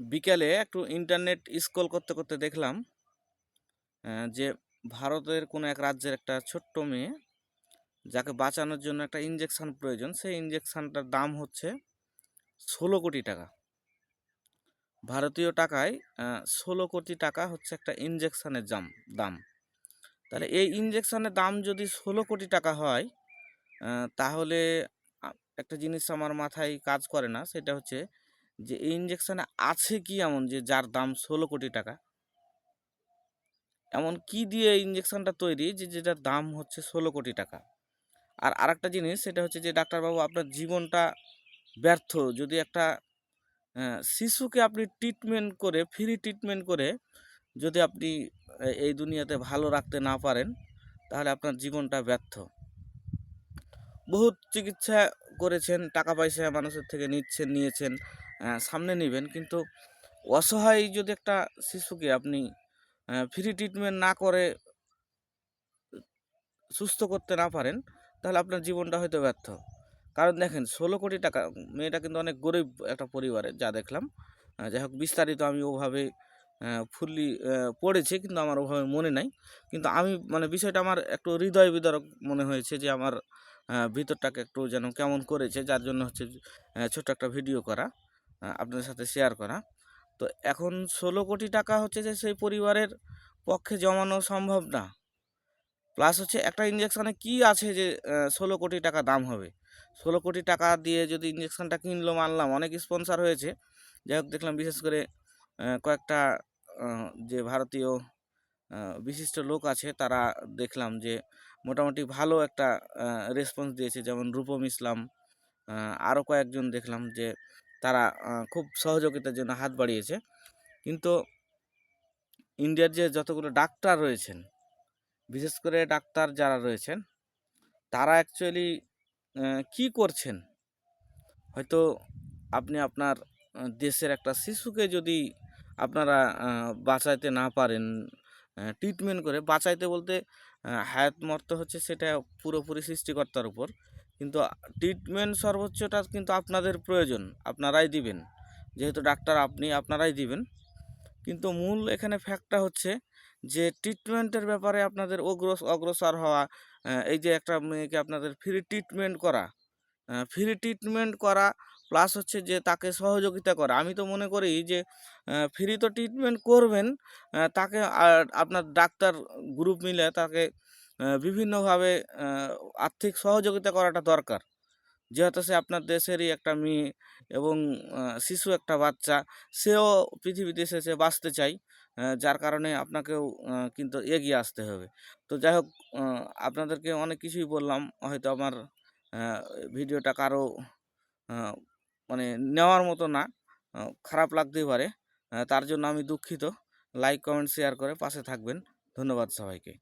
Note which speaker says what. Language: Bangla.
Speaker 1: বিকেলে একটু ইন্টারনেট স্ক্রল করতে করতে দেখলাম যে ভারতের কোনো এক রাজ্যের একটা ছোট্ট মেয়ে, যাকে বাঁচানোর জন্য একটা ইঞ্জেকশন প্রয়োজন, সেই ইঞ্জেকশনটার দাম হচ্ছে ষোলো কোটি টাকা। ভারতীয় টাকায় ষোলো কোটি টাকা হচ্ছে একটা ইঞ্জেকশনের দাম দাম। তাহলে এই ইঞ্জেকশনের দাম যদি ষোলো কোটি টাকা হয় তাহলে একটা জিনিস আমার মাথায় কাজ করে না, সেটা হচ্ছে যে এই ইঞ্জেকশানে আছে কি এমন যে যার দাম ষোলো কোটি টাকা? এমন কি দিয়ে ইঞ্জেকশনটা তৈরি যে যেটার দাম হচ্ছে ষোলো কোটি টাকা? আর আরেকটা জিনিস সেটা হচ্ছে যে ডাক্তারবাবু, আপনার জীবনটা ব্যর্থ। যদি একটা শিশুকে আপনি ট্রিটমেন্ট করে ফ্রি ট্রিটমেন্ট করে যদি আপনি এই দুনিয়াতে ভালো রাখতে না পারেন, তাহলে আপনার জীবনটা ব্যর্থ। বহুত চিকিৎসা করেছেন, টাকা পয়সা মানুষের থেকে নিচ্ছেন, নিয়েছেন। সামনে নেবেন। কিন্তু অসহায় যদি একটা শিশুকে আপনি ফ্রি ট্রিটমেন্ট না করে সুস্থ করতে না পারেন, তাহলে আপনার জীবনটা হয়তো ব্যর্থ। কারণ দেখেন, ষোলো কোটি টাকা, মেয়েটা কিন্তু অনেক গরিব একটা পরিবারের যা দেখলাম। যাই হোক, বিস্তারিত আমি ওভাবে ফুললি পড়েছি, কিন্তু আমার ওভাবে মনে নাই। কিন্তু আমি মানে বিষয়টা আমার একটু হৃদয় বিদারক মনে হয়েছে যে আমার ভিতরটাকে একটু যেন কেমন করেছে, যার জন্য হচ্ছে ছোট্ট একটা ভিডিও করা। আপনাদের সাথে শেয়ার করা। তো এখন ষোলো কোটি টাকা হচ্ছে যে সেই পরিবারের পক্ষে জমানো সম্ভব না। প্লাস হচ্ছে একটা ইঞ্জেকশানে কি আছে যে ষোলো কোটি টাকা দাম হবে? ষোলো কোটি টাকা দিয়ে যদি ইঞ্জেকশানটা কিনলো মানলাম অনেক স্পন্সার হয়েছে। যাই হোক, দেখলাম বিশেষ করে কয়েকটা যে ভারতীয় বিশিষ্ট লোক আছে, তারা দেখলাম যে মোটামুটি ভালো একটা রেসপন্স দিয়েছে। যেমন রূপম ইসলাম আরও কয়েকজন দেখলাম যে তারা খুব সহযোগিতার জন্য হাত বাড়িয়েছে। কিন্তু ইন্ডিয়ার যে যতগুলো ডাক্তার রয়েছেন, বিশেষ করে ডাক্তার যারা রয়েছেন, তারা অ্যাকচুয়ালি কি করছেন? হয়তো আপনি আপনার দেশের একটা শিশুকে যদি আপনারা বাঁচাইতে না পারেন ট্রিটমেন্ট করে, বাঁচাইতে বলতে হায়াত মরতে হচ্ছে সেটা পুরোপুরি সৃষ্টিকর্তার উপর। কিন্তু ট্রিটমেন্ট সর্বোচ্চটা কিন্তু আপনাদের প্রয়োজন, আপনারাই দিবেন। যেহেতু ডাক্তার আপনি, আপনারাই দিবেন। কিন্তু মূল এখানে ফ্যাক্টটা হচ্ছে যে ট্রিটমেন্টের ব্যাপারে আপনাদের অগ্রস, অগ্রসর হওয়া এই যে একটা মেয়েকে আপনাদের ফ্রি ট্রিটমেন্ট করা ফ্রি ট্রিটমেন্ট করা প্লাস হচ্ছে যে তাকে সহযোগিতা করা। আমি তো মনে করি যে ফ্রি তো ট্রিটমেন্ট করবেন তাকে আপনার ডাক্তার গ্রুপ মিলে তাকে বিভিন্নভাবে আর্থিক সহযোগিতা করাটা দরকার। যেহেতু সে আপনার দেশেরই একটা মেয়ে এবং শিশু একটা বাচ্চা, সেও পৃথিবীতে এসেছে বাঁচতে চাই যার কারণে আপনাকেও কিন্তু এগিয়ে আসতে হবে। তো যাই হোক আপনাদেরকে অনেক কিছুই বললাম, হয়তো আমার ভিডিওটা কারও মানে নেওয়ার মতো না খারাপ লাগতেই পারে। তার জন্য আমি দুঃখিত। লাইক, কমেন্ট, শেয়ার করে পাশে থাকবেন। ধন্যবাদ সবাইকে।